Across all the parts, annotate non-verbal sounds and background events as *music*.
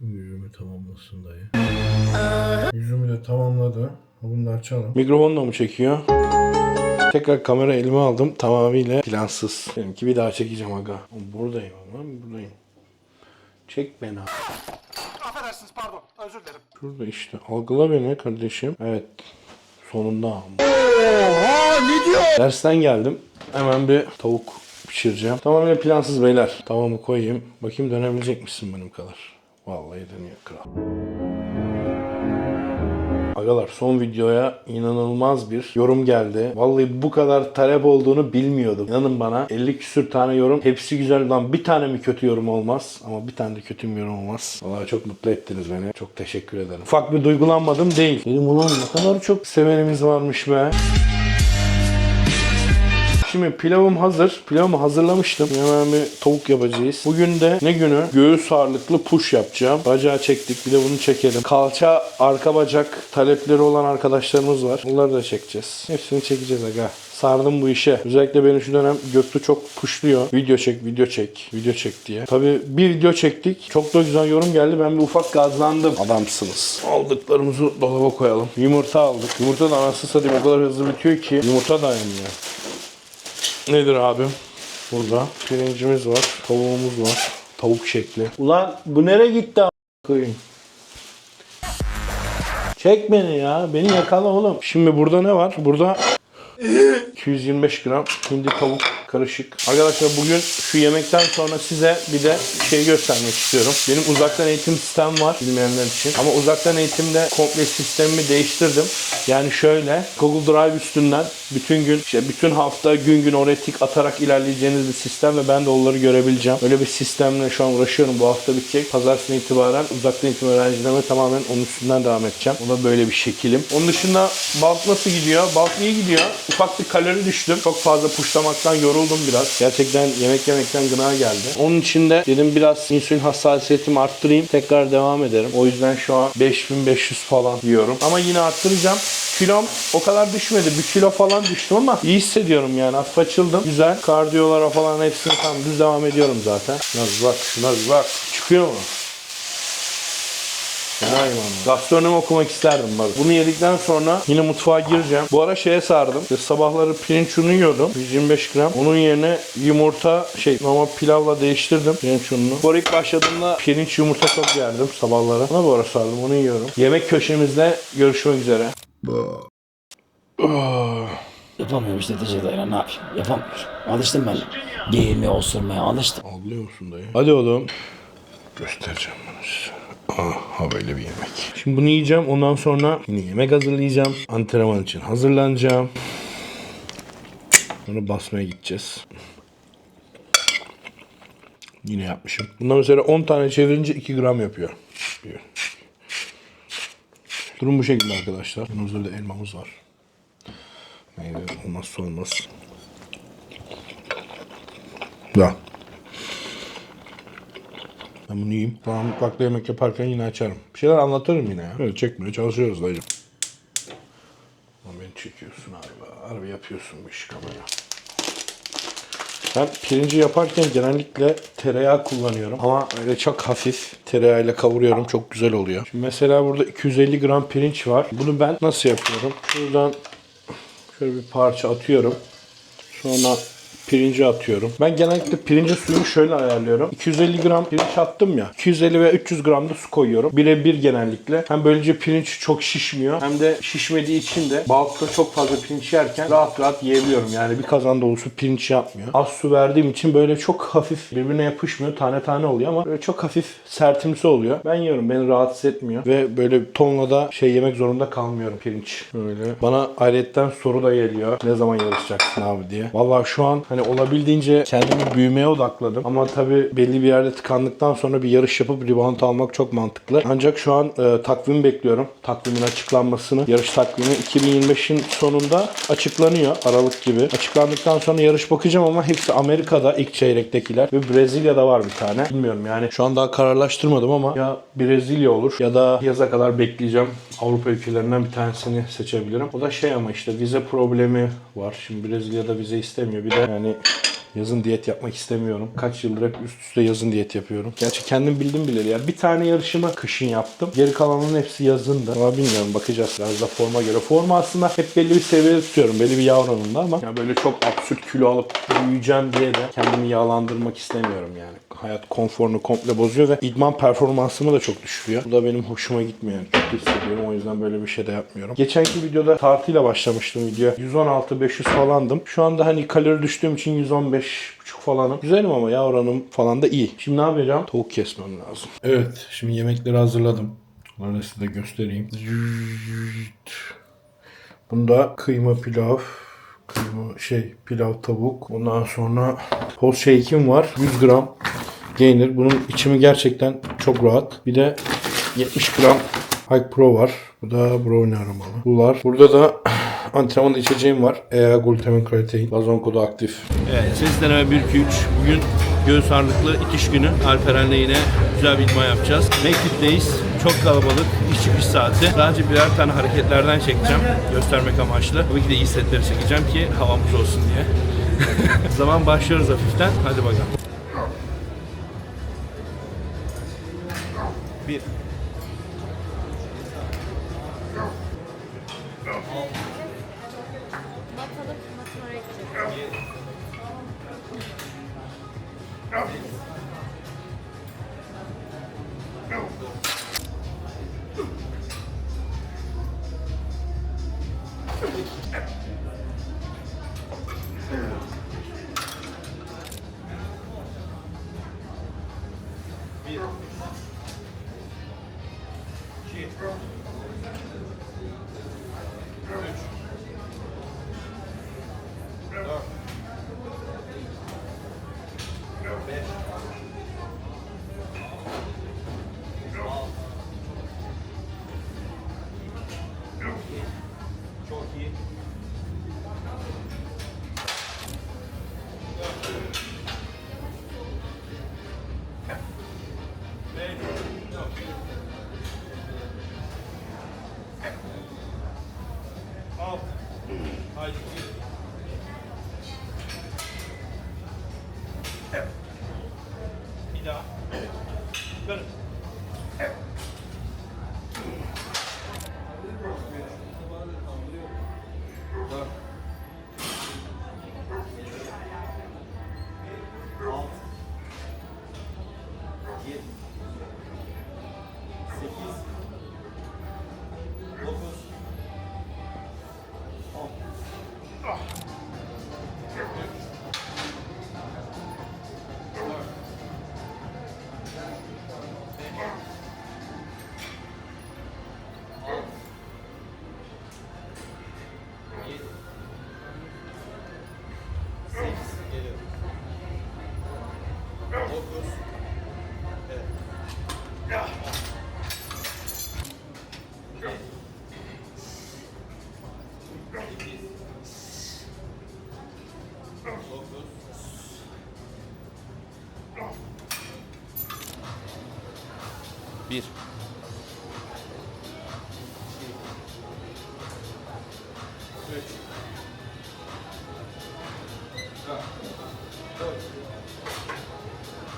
Yüzümü tamamlasın dayı. Yüzümü de tamamladı. Bunu da açalım. Mikrofonla mı çekiyor? Tekrar kamera elime aldım. Tamamıyla plansız. Benimki bir daha çekeceğim aga. Buradayım ama buradayım. Çek beni. abi. Affedersiniz pardon özür dilerim. Şurada işte. Algıla beni kardeşim. Evet. Sonunda. Oha ne diyor? Dersten geldim. Hemen bir tavuk pişireceğim. Tamamen plansız beyler. Tavamı koyayım. Bakayım dönebilecek misin benim kadar? Vallahi dönüyor kral. Agalar son videoya inanılmaz bir yorum geldi. Vallahi bu kadar talep olduğunu bilmiyordum. İnanın bana 50 küsür tane yorum. Hepsi güzel lan bir tane mi kötü yorum olmaz? Ama bir tane de kötü bir yorum olmaz. Vallahi çok mutlu ettiniz beni. Çok teşekkür ederim. Ufak bir duygulanmadım değil. Dedim ulan ne kadar çok sevenimiz varmış be. Şimdi pilavım hazır. Pilavımı hazırlamıştım. Hemen bir tavuk yapacağız. Bugün de ne günü? Göğüs ağırlıklı push yapacağım. Bacağı çektik. Bir de bunu çekelim. Kalça, arka bacak talepleri olan arkadaşlarımız var. Bunları da çekeceğiz. Hepsini çekeceğiz aga. Sardım bu işe. Özellikle beni şu dönem Göktuğ çok pushluyor. Video çek, video çek, video çek diye. Tabii bir video çektik. Çok da güzel yorum geldi. Ben bir ufak gazlandım. Adamsınız. Aldıklarımızı dolaba koyalım. Yumurta aldık. Yumurta da anasını satayım o kadar hızlı bitiyor ki. Yumurta dayanmıyor. Nedir abim? Burada pirincimiz var, tavuğumuz var. Tavuk şekli. Ulan bu nereye gitti koyayım? Çek beni ya. Beni yakala oğlum. Şimdi burada ne var? Burada *clears throat* 225 gram hindi tavuk karışık. Arkadaşlar bugün şu yemekten sonra size bir de şey göstermek istiyorum. Benim uzaktan eğitim sistemim var bilmeyenler için. Ama uzaktan eğitimde komple sistemimi değiştirdim. Yani şöyle Google Drive üstünden bütün gün işte bütün hafta gün gün oraya tik atarak ilerleyeceğiniz bir sistem ve ben de onları görebileceğim. Öyle bir sistemle şu an uğraşıyorum. Bu hafta bitecek. Pazartesi itibaren uzaktan eğitim öğrencilerime tamamen onun üstünden devam edeceğim. O da böyle bir şekilim. Onun dışında balt nasıl gidiyor? Balt iyi gidiyor. Ufak bir kalori düştüm. Çok fazla puşlamaktan yoruldum biraz. Gerçekten yemek yemekten gına geldi. Onun için de dedim biraz insülin hassasiyetimi arttırayım. Tekrar devam ederim. O yüzden şu an 5500 falan yiyorum. Ama yine arttıracağım. Kilom o kadar düşmedi. Bir kilo falan düştüm ama iyi hissediyorum yani. Hafif açıldım. Güzel. Kardiyolara falan hepsini tam düz devam ediyorum zaten. Naz bak, naz bak. Çıkıyor mu? Fenayım ama. Gastronomi okumak isterdim bak. Bunu yedikten sonra yine mutfağa gireceğim. Bu ara şeye sardım. İşte sabahları pirinç unu yiyordum. 125 gram. Onun yerine yumurta şey normal pilavla değiştirdim pirinç ununu. Bu ara ilk başladığımda pirinç yumurta çok yerdim sabahları. Ona bu ara sardım. Onu yiyorum. Yemek köşemizde görüşmek üzere. Yapamıyorum işte Tecrübeyle ne yapayım? Yapamıyorum. Alıştım ben. Giyinmeye, osurmaya alıştım. Anlıyor musun dayı? Hadi oğlum. Göstereceğim bunu size. Aha böyle bir yemek. Şimdi bunu yiyeceğim. Ondan sonra yine yemek hazırlayacağım. Antrenman için hazırlanacağım. Sonra basmaya gideceğiz. Yine yapmışım. Bundan mesela 10 tane çevirince 2 gram yapıyor. Durum bu şekilde arkadaşlar. Yanımızda da elmamız var. Meyve olmazsa olmaz. Da. Ben bunu yiyeyim. Sonra mutfakta yemek yaparken yine açarım. Bir şeyler anlatırım yine ya. Öyle çekmeye çalışıyoruz dayıcım. Ama beni çekiyorsun abi. Harbi yapıyorsun bu işi kamera. Ben pirinci yaparken genellikle tereyağı kullanıyorum. Ama öyle çok hafif tereyağıyla kavuruyorum. Çok güzel oluyor. Şimdi mesela burada 250 gram pirinç var. Bunu ben nasıl yapıyorum? Şuradan şöyle bir parça atıyorum. Sonra pirinci atıyorum. Ben genellikle pirincin suyunu şöyle ayarlıyorum. 250 gram pirinç attım ya. 250 ve 300 gram da su koyuyorum. Bire bir genellikle. Hem böylece pirinç çok şişmiyor. Hem de şişmediği için de balıkta çok fazla pirinç yerken rahat rahat yiyebiliyorum. Yani bir kazan dolusu pirinç yapmıyor. Az su verdiğim için böyle çok hafif birbirine yapışmıyor. Tane tane oluyor ama böyle çok hafif sertimsi oluyor. Ben yiyorum. Beni rahatsız etmiyor. Ve böyle tonla da şey yemek zorunda kalmıyorum pirinç. Böyle. Bana ayrıyetten soru da geliyor. Ne zaman yarışacaksın abi diye. Vallahi şu an hani olabildiğince kendimi büyümeye odakladım. Ama tabii belli bir yerde tıkandıktan sonra bir yarış yapıp rebound almak çok mantıklı. Ancak şu an e, takvim bekliyorum. Takvimin açıklanmasını. Yarış takvimi 2025'in sonunda açıklanıyor. Aralık gibi. Açıklandıktan sonra yarış bakacağım ama hepsi Amerika'da ilk çeyrektekiler. Ve Brezilya'da var bir tane. Bilmiyorum yani. Şu an daha kararlaştırmadım ama ya Brezilya olur ya da yaza kadar bekleyeceğim. Avrupa ülkelerinden bir tanesini seçebilirim. O da şey ama işte vize problemi var. Şimdi Brezilya'da vize istemiyor. Bir de yani it Yazın diyet yapmak istemiyorum. Kaç yıldır hep üst üste yazın diyet yapıyorum. Gerçi kendim bildim bileli ya. Bir tane yarışımı kışın yaptım. Geri kalanının hepsi yazındı. Ama bilmiyorum bakacağız. Biraz da forma göre. Forma aslında hep belli bir seviyede tutuyorum. Belli bir oranında ama ya böyle çok absürt kilo alıp büyüyeceğim diye de kendimi yağlandırmak istemiyorum yani. Hayat konforunu komple bozuyor ve idman performansımı da çok düşürüyor. Bu da benim hoşuma gitmiyor. Yani. Çok hissediyorum. O yüzden böyle bir şey de yapmıyorum. Geçenki videoda tartıyla başlamıştım video. 116 500 falandım. Şu anda hani kalori düştüğüm için 115 buçuk falanım. Güzelim ama yağ oranım falan da iyi. Şimdi ne yapacağım? Tavuk kesmem lazım. Evet. Şimdi yemekleri hazırladım. Onları size göstereyim. Bunda kıyma pilav, kıyma şey pilav tavuk. Ondan sonra toz shake'im var. 100 gram gainer. Bunun içimi gerçekten çok rahat. Bir de 70 gram Hike Pro var. Bu da brownie aromalı. Bunlar. Burada da antrenman içeceğim var. EA glutamin kreatin. Lazon kodu aktif. Evet, ses deneme 1 2 3. Bugün göğüs ağırlıklı itiş günü. Alperen'le yine güzel bir idman yapacağız. Mekit'teyiz. Çok kalabalık. İş çıkış saati. Sadece birer tane hareketlerden çekeceğim. Göstermek amaçlı. Tabii ki de iyi setleri çekeceğim ki havamız olsun diye. *laughs* Zaman başlıyoruz hafiften. Hadi bakalım. Bir. Via. Circo. Bir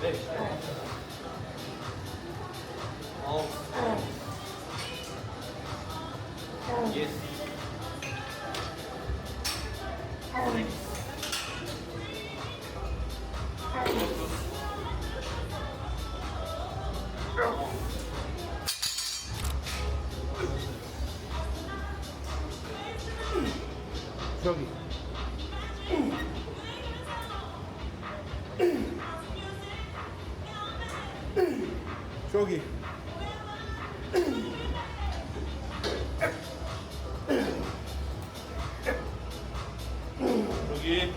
Çok Çok iyi.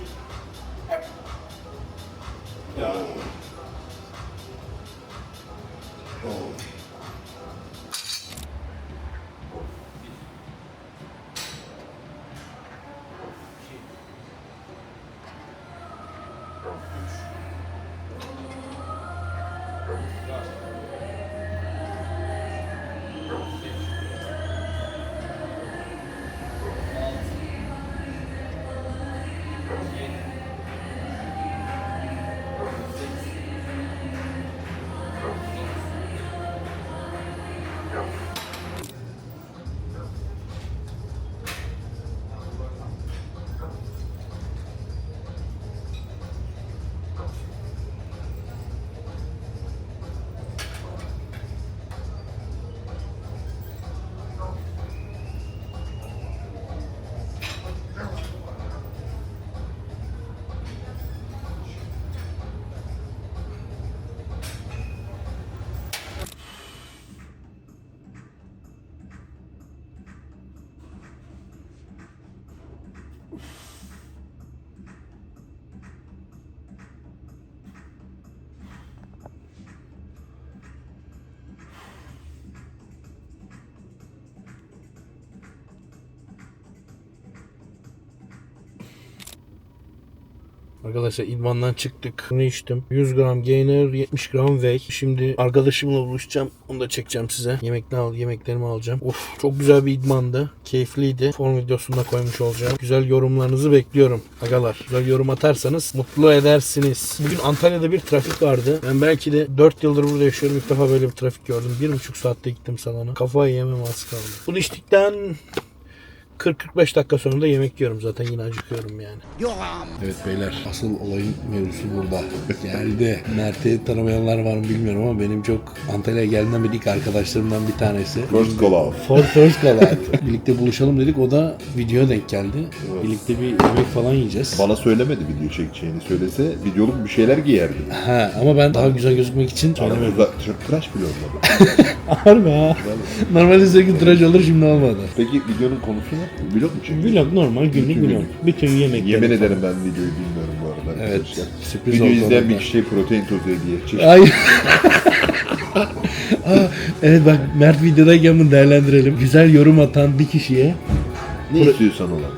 Arkadaşlar idmandan çıktık. Ne içtim? 100 gram gainer, 70 gram whey. Şimdi arkadaşımla buluşacağım. Onu da çekeceğim size. Yemekler al, yemeklerimi alacağım. Of çok güzel bir idmandı. Keyifliydi. Form videosunda koymuş olacağım. Güzel yorumlarınızı bekliyorum. Agalar. Güzel yorum atarsanız mutlu edersiniz. Bugün Antalya'da bir trafik vardı. Ben belki de 4 yıldır burada yaşıyorum. İlk defa böyle bir trafik gördüm. 1,5 saatte gittim salona. Kafayı yemem az kaldı. Bunu içtikten 40-45 dakika sonra da yemek yiyorum zaten yine acıkıyorum yani. Evet beyler asıl olayın mevzusu burada. Geldi. Mert'i tanımayanlar var mı bilmiyorum ama benim çok Antalya'ya geldiğimden beri ilk arkadaşlarımdan bir tanesi. First call out. For First Collide. Birlikte buluşalım dedik. O da videoya denk geldi. Birlikte bir yemek falan yiyeceğiz. Bana söylemedi video çekeceğini. Söylese videoluk bir şeyler giyerdim. Ha, ama ben daha güzel gözükmek için söylemedim. Aramızda tır- tıraş bile olmadı. *laughs* Harbi ha. Normalde sürekli tıraş olur şimdi olmadı. Peki videonun konusu ne? Vlog mu çekiyorsun? Vlog normal günlük Bütün vlog. Bütün yemekleri. Yemin falan. ederim ben videoyu bilmiyorum bu arada. Evet, arkadaşlar. sürpriz Video oldu izleyen bir orada. kişiye protein tozu hediye edecek. Ay. *laughs* Aa, evet bak Mert videodayken bunu değerlendirelim. Güzel yorum atan bir kişiye Ne istiyorsan olan.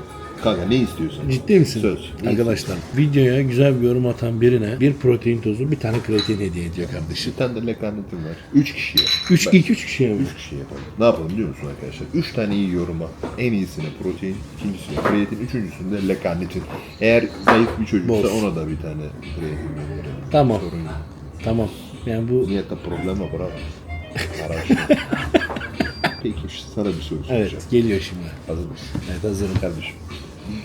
Kanka ne istiyorsan. ciddi misin? Söz. Arkadaşlar videoya güzel bir yorum atan birine bir protein tozu bir tane kreatin hediye ediyor kardeşim. Bir tane de lekanetim var. Üç kişiye. 3 2 3 kişiye mi? Üç kişi yapalım. Ne yapalım biliyor musun arkadaşlar? Üç tane iyi yoruma. En iyisine protein, ikincisine kreatin, üçüncüsünde lekanetin. Eğer zayıf bir çocuksa Boz. ona da bir tane kreatin gönderelim. Tamam. Sorun yok. Tamam. Yani bu Niyete problema bravo. Araç. *laughs* Peki sana bir soru soracağım. evet geliyor şimdi. Hazır mısın? Evet hazırım. Kardeşim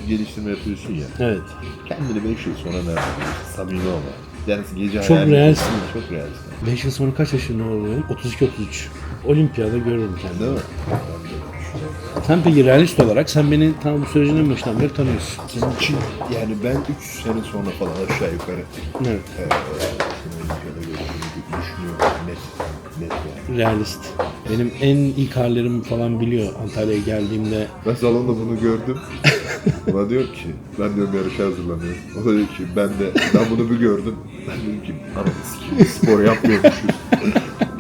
geliştirme yapıyorsun ya. Evet. Kendini 5 yıl sonra nerede görüyorsun? Samimi olma. Yani gece Çok hayal- realsin. Çok realsin. 5 yıl sonra kaç yaşında oluyorum? 32 33. Olimpiyada görürüm kendimi. Değil mi? Sen peki realist olarak sen beni tam bu sürecin en başından beri tanıyorsun. Senin için yani ben 3 sene sonra falan aşağı yukarı Evet. eee şunu Olimpiyada göreceğimi düşünüyorum. Net. Yani. Realist. Benim en ilk hallerimi falan biliyor Antalya'ya geldiğimde. Ben salonda bunu gördüm. Bana diyor ki, ben diyorum yarışa hazırlanıyorum. O da diyor ki, ben de, ben bunu bir gördüm. Ben dedim ki, sikeyim, spor yapmıyormuşuz.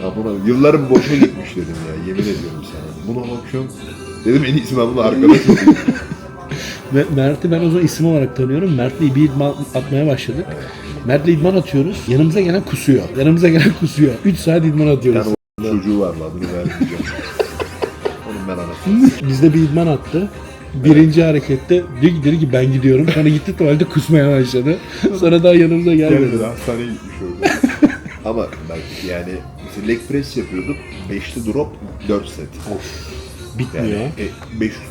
ya buna, yıllarım boşa gitmiş dedim ya, yemin ediyorum sana. Buna bakıyorum, dedim en iyisi ben bunu arkadaş olayım. Ve Mert'i ben o zaman isim olarak tanıyorum. Mert'le bir idman atmaya başladık. Mert'le idman atıyoruz. Yanımıza gelen kusuyor. Yanımıza gelen kusuyor. 3 saat idman atıyoruz. tane o çocuğu var lan, adını vermeyeceğim. Onun ben anasını *laughs* Bizde bir idman attı. Birinci harekette diyor ki, dedi ki ben gidiyorum. Sonra gitti tuvalete kusmaya başladı. Sonra daha yanımıza gelmedi. Gelmedi hastaneye gitmiş orada. *laughs* Ama bak yani mesela leg press yapıyorduk. 5'li drop 4 set. Bitmiyor. Yani e, 500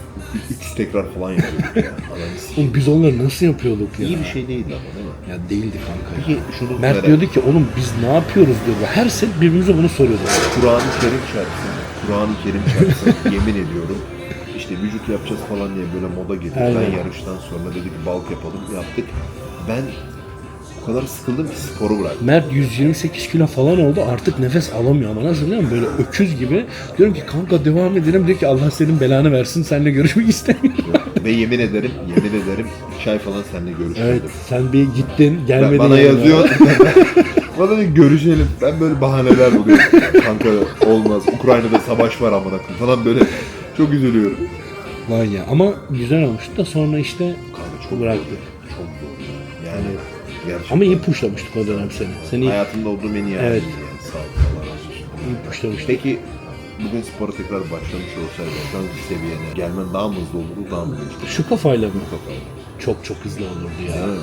300 tekrar falan yapıyorduk ya. *laughs* Oğlum biz onları nasıl yapıyorduk ya? İyi bir şey değildi ama değil mi? Ya değildi kanka. Peki şunu Mert merak- diyordu ki oğlum biz ne yapıyoruz diyordu. Her set birbirimize bunu soruyordu. Kur'an-ı Kerim çarpsın. Kur'an-ı Kerim çarpsın. *laughs* yemin ediyorum. İşte vücut yapacağız falan diye böyle moda girdi. Aynen. Ben yarıştan sonra dedik balk yapalım. Yaptık. Ben o kadar sıkıldım ki sporu bıraktım. Mert 128 kilo falan oldu artık nefes alamıyor ama nasıl biliyor musun? Böyle öküz gibi. Diyorum ki kanka devam edelim. Diyor ki Allah senin belanı versin seninle görüşmek *laughs* istemiyorum. Ve yemin ederim, yemin ederim 2 ay falan seninle görüşmedim. evet sen bir gittin Ben- gelmedin. bana yanıma. yazıyor. *laughs* bana diyor görüşelim. Ben böyle bahaneler buluyorum. Kanka olmaz. Ukrayna'da savaş var amına koyayım falan böyle çok üzülüyorum. Lan ya ama güzel olmuştu da sonra işte Kanka çok bıraktık. Çok zor ya. Yani gerçekten. Ama iyi pushlamıştık o dönem seni. Seni Hayatımda olduğum en iyi Evet. yani. Sağ ol. Allah razı olsun. iyi pushlamıştık. Peki bugün spora tekrar başlamış olsaydın şu anki seviyene gelmen daha mı hızlı olurdu daha mı geçti? Şu kafayla mı? Kafayla. Çok çok hızlı olurdu ya. Evet.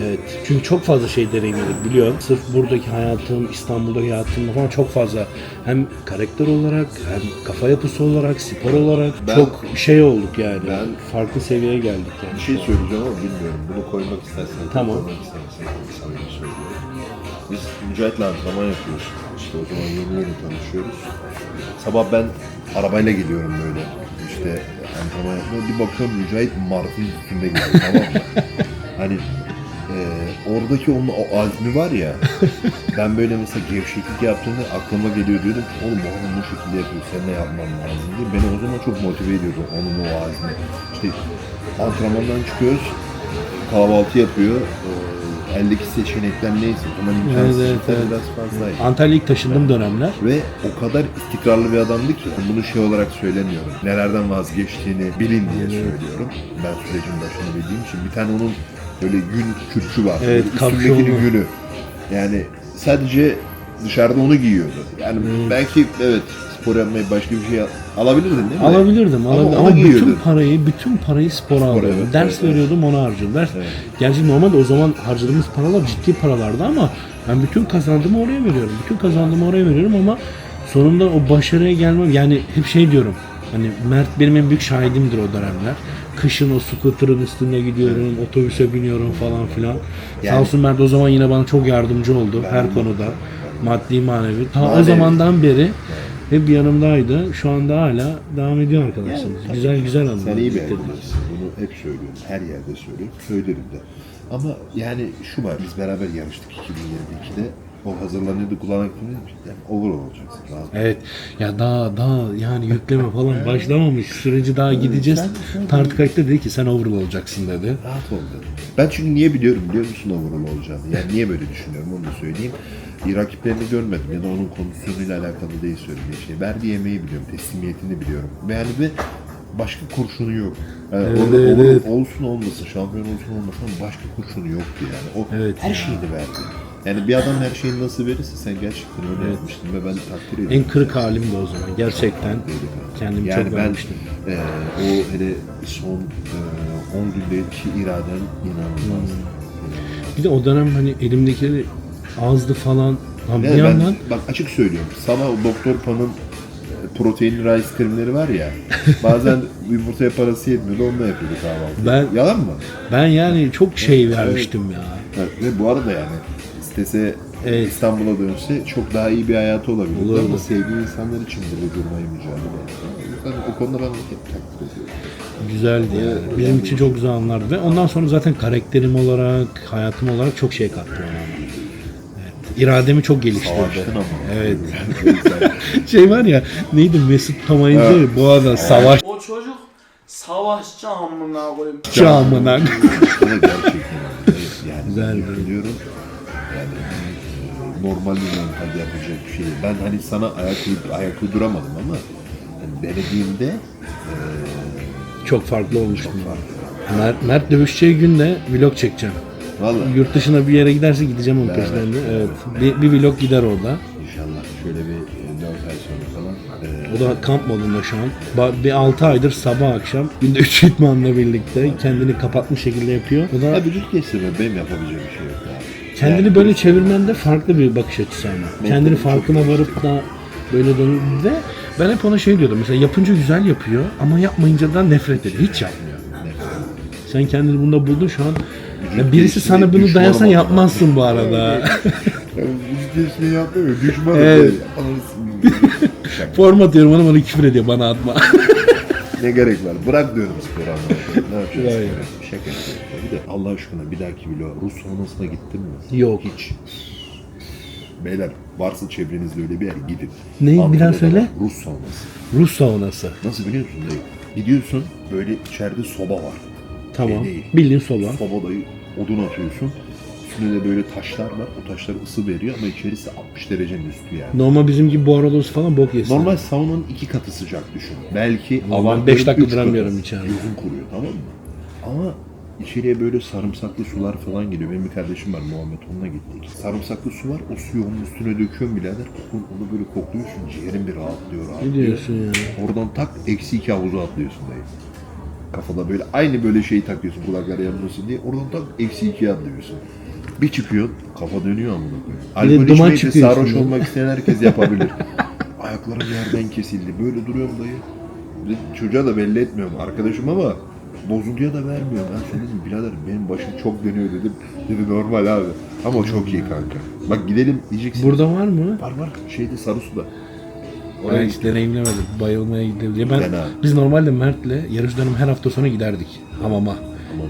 Evet. Çünkü çok fazla şey deneyimledik biliyorsun. Sırf buradaki hayatım, İstanbul'daki hayatımda falan çok fazla hem karakter olarak hem kafa yapısı olarak, spor olarak Ben- çok şey olduk yani. Ben- farklı seviyeye geldik yani. Bir şey söyleyeceğim ama bilmiyorum. Bunu koymak istersen. Tamam. Koymak istersen. Samimi söylüyorum. Biz Mücahit'le antrenman yapıyoruz. İşte o zaman yeni yeni tanışıyoruz. Sabah ben arabayla geliyorum böyle. İşte antrenman yapmaya. Bir bakıyorum Mücahit Mart'ın üstünde geliyor tamam mı? *laughs* Oradaki onun o azmi var ya. *laughs* ben böyle mesela gevşeklik yaptığımda aklıma geliyor diyordum ki oğlum adam bu şekilde yapıyor sen ne yapman lazım diye. Beni o zaman çok motive ediyordu onun o azmi. İşte antrenmandan çıkıyoruz kahvaltı yapıyor. Ee, eldeki seçenekler neyse ama imkansızlıklar evet, evet. biraz fazlaydı. Antalya'ya ilk taşındığım dönemler Ve o kadar istikrarlı bir adamdı ki bunu şey olarak söylemiyorum. Nelerden vazgeçtiğini bilin diye söylüyorum. Ben sürecin başını bildiğim için bir tane onun Böyle gün kürkü var. Evet, Üstündekinin günü. Yani sadece dışarıda onu giyiyordu. Yani belki evet spor yapmayı başka bir şey al- alabilirdin değil mi? Alabilirdim. Ama alabilirdim. onu Ama, bütün parayı, bütün parayı spora alıyordum. evet, Ders evet, evet. veriyordum, ona harcıyordum. Ders, Gerçi normalde o zaman harcadığımız paralar ciddi paralardı ama ben bütün kazandığımı oraya veriyorum. Bütün kazandığımı oraya veriyorum ama sonunda o başarıya gelmem yani hep şey diyorum. Hani Mert benim en büyük şahidimdir o dönemler. Kışın o scooter'ın üstünde gidiyorum, otobüse biniyorum falan filan. Sağ Yani- olsun Mert o zaman yine bana çok yardımcı oldu her konuda. Maddi manevi. Ta o Manevi. zamandan beri hep yanımdaydı. Şu anda hala devam ediyor arkadaşlarımız. güzel güzel anılar. Sen iyi bir bitirdik. Bunu hep söylüyorum. Her yerde söylüyorum. Söylerim de. Ama yani şu var. Biz beraber yarıştık 2022'de. O hazırlanıyordu kulağına gittiğinde yani overall olacaksın. Evet. Ya daha daha yani yükleme falan başlamamış. Süreci daha gideceğiz. Tartık Ayt'ta dedi ki sen overall olacaksın dedi. Rahat ol dedim. Ben çünkü niye biliyorum biliyor musun overall olacağını? Yani niye böyle düşünüyorum onu da söyleyeyim. İyi rakiplerini görmedim ya da onun kondisyonuyla alakalı değil söylediği şey. Verdiği emeği biliyorum, teslimiyetini biliyorum. Yani bir başka kurşunu yok. Yani Evet, orada evet. olsun olmasın, şampiyon olsun olmasın başka kurşunu yoktu yani. O Evet her ya. şeyini verdi. Yani bir adam her şeyini nasıl verirse sen gerçekten öyle yapmıştın ve ben takdir ediyorum. En kırık halim de o zaman. Gerçekten kendimi yani çok ben vermiştim. e, o hele son e, 10 gündeki iraden inanılmaz. Bir de o dönem hani elimdekileri azdı falan. Lan bir Yani ben, yandan bak açık söylüyorum. Sabah Doktor Pan'ın e, protein rice kremleri var ya. *laughs* Bazen yumurtaya parası yetmiyordu onunla yapıyordu kahvaltı. Ben- Yalan mı? ben yani çok şey vermiştim ya. Evet, ve bu arada yani istese Evet. İstanbul'a dönse çok daha iyi bir hayatı olabilirdi Olurdu. ama sevdiği insanlar için burada durmayı mücadele etti. O konuda ben hep takdir ediyorum. Güzeldi yani. Bizim için çok güzel anlardı. Ve ondan sonra zaten karakterim olarak, hayatım olarak çok şey kattı bana. Evet. İrademi çok geliştirdi. Savaştın ama. Evet. *laughs* *laughs* Güzel. Şey var ya neydi Mesut Tamayıncı bu arada savaş O çocuk savaşçı amına koyayım. camına. *laughs* Gerçekten yani Güzeldi. düşünüyorum. E, normal bir mentalde yapacak bir şey. Ben hani sana ayak, ayak uyduramadım ama hani denediğimde çok farklı olmuştu. Mert, Mert dövüşeceği günde vlog çekeceğim. valla Yurt dışına bir yere giderse gideceğim onun Beraber. peşinden de. Evet. Bir, bir vlog gider orada. inşallah şöyle bir 4 ay sonra falan e, O da kamp modunda şu an. Ba- Bir 6 aydır sabah akşam *laughs* günde 3 idmanla birlikte kendini kapatmış şekilde yapıyor. O da ya vücut kesimi benim yapabileceğim bir şey. Kendini Yani böyle çevirmende farklı bir bakış açısı ama. Kendini farkına varıp da böyle dönüp ve ben hep ona şey diyordum mesela yapınca güzel yapıyor ama yapmayınca da nefret ediyor. Hiç yapmıyor. Sen kendini bunda buldun şu an. Ya birisi sana bunu dayasan yapmazsın bu arada. *laughs* Vücut kesimi yapmıyor. Düşmanım. Evet. Evet. Form atıyorum ona bana küfür ediyor bana atma. Ne gerek var? Bırak diyorum spor anlamında. Ne yapacağız? Şaka de Allah aşkına bir dahaki vlog Rus saunasına gittin mi? Yok. Hiç. Beyler varsa çevrenizde öyle bir yer gidin. Ne? Bir Antalya'da daha söyle. var, Rus saunası. Rus saunası. Nasıl biliyor musun dayı? Gidiyorsun böyle içeride soba var. Tamam. Şey değil. Bildiğin soba. Sobadayı odun atıyorsun. Üstüne de böyle taşlar var. O taşlar ısı veriyor ama içerisi 60 derecenin üstü yani. Normal bizim gibi buhar odası falan bok yesin. Normal saunanın iki katı sıcak düşün. Belki avantajın beş dakika duramıyorum içeride. Gözün kuruyor tamam mı? Ama içeriye böyle sarımsaklı sular falan geliyor. Benim bir kardeşim var Muhammed onunla gittik. Sarımsaklı su var. O suyu onun üstüne döküyorsun birader. Onu, onu böyle kokluyorsun. Ciğerin bir rahatlıyor Ne rahatlıyor. diyorsun ya? Oradan tak eksi iki havuza atlıyorsun dayı. Kafada böyle aynı böyle şeyi takıyorsun kulaklara yanmasın diye. Oradan tak eksi ikiye atlıyorsun. Bir çıkıyorsun kafa dönüyor amına koyayım. Alkol duman içmeyi de sarhoş içinden. olmak isteyen herkes yapabilir. *laughs* Ayaklarım yerden kesildi. Böyle duruyorum dayı. Bir de Çocuğa da belli etmiyorum arkadaşım ama bozuntuya da vermiyorum. Ben sonra dedim birader benim başım çok dönüyor dedim. Dedi normal abi. Ama çok iyi kanka. Bak gidelim diyeceksin. Burada var mı? Var var. Şeyde Sarısu'da. Ben hiç deneyimlemedim. Bayılmaya gidelim. Ben, Fena. biz normalde Mert'le yarış dönemi her hafta sonu giderdik hamama.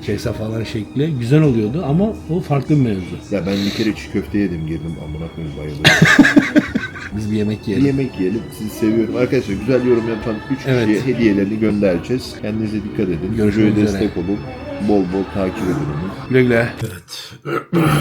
Kese falan şekli. Güzel oluyordu ama o farklı bir mevzu. Ya ben bir kere çiğ köfte yedim girdim amına koyayım bayılıyorum. *laughs* Biz bir yemek bir yiyelim. yemek yiyelim. Sizi seviyorum. Arkadaşlar güzel yorum yapan 3 Evet. kişiye hediyelerini göndereceğiz. Kendinize dikkat edin. Görüşmek Videoya üzere. destek olun. Bol bol takip edin onu. Güle güle. Evet. *clears throat*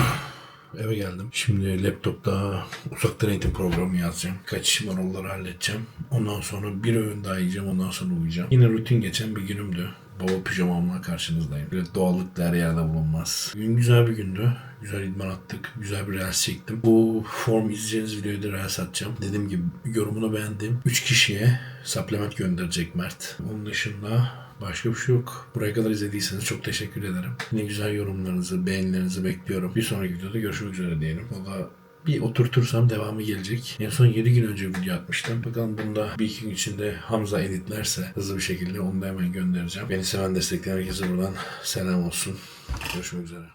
Eve geldim. Şimdi laptopta uzaktan eğitim programı yazacağım. Kaç işim var onları halledeceğim. Ondan sonra bir öğün daha yiyeceğim. Ondan sonra uyuyacağım. Yine rutin geçen bir günümdü. Baba pijamamla karşınızdayım. Böyle doğallık da her yerde bulunmaz. Bugün güzel bir gündü. Güzel idman attık. Güzel bir reels çektim. Bu form izleyeceğiniz videoyu da reels atacağım. Dediğim gibi yorumunu beğendim. 3 kişiye supplement gönderecek Mert. Onun dışında Başka bir şey yok. Buraya kadar izlediyseniz çok teşekkür ederim. Yine güzel yorumlarınızı, beğenilerinizi bekliyorum. Bir sonraki videoda görüşmek üzere diyelim. Valla bir oturtursam devamı gelecek. En son 7 gün önce video atmıştım. Bakalım bunda bir iki gün içinde Hamza editlerse hızlı bir şekilde onu da hemen göndereceğim. Beni seven destekleyen herkese buradan selam olsun. Görüşmek üzere.